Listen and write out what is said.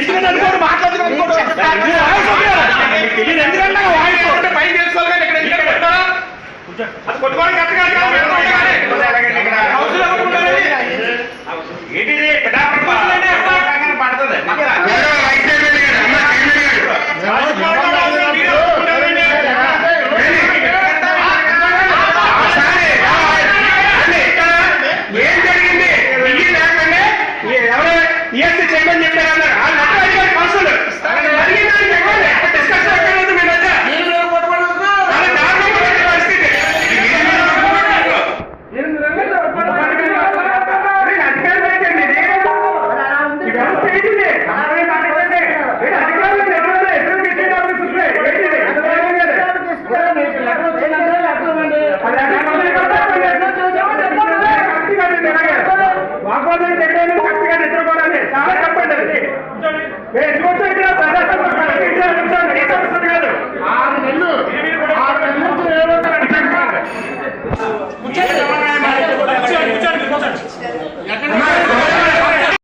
ఎందుకని అనుకోండి మాట్లాడుతున్నాను తెలియదు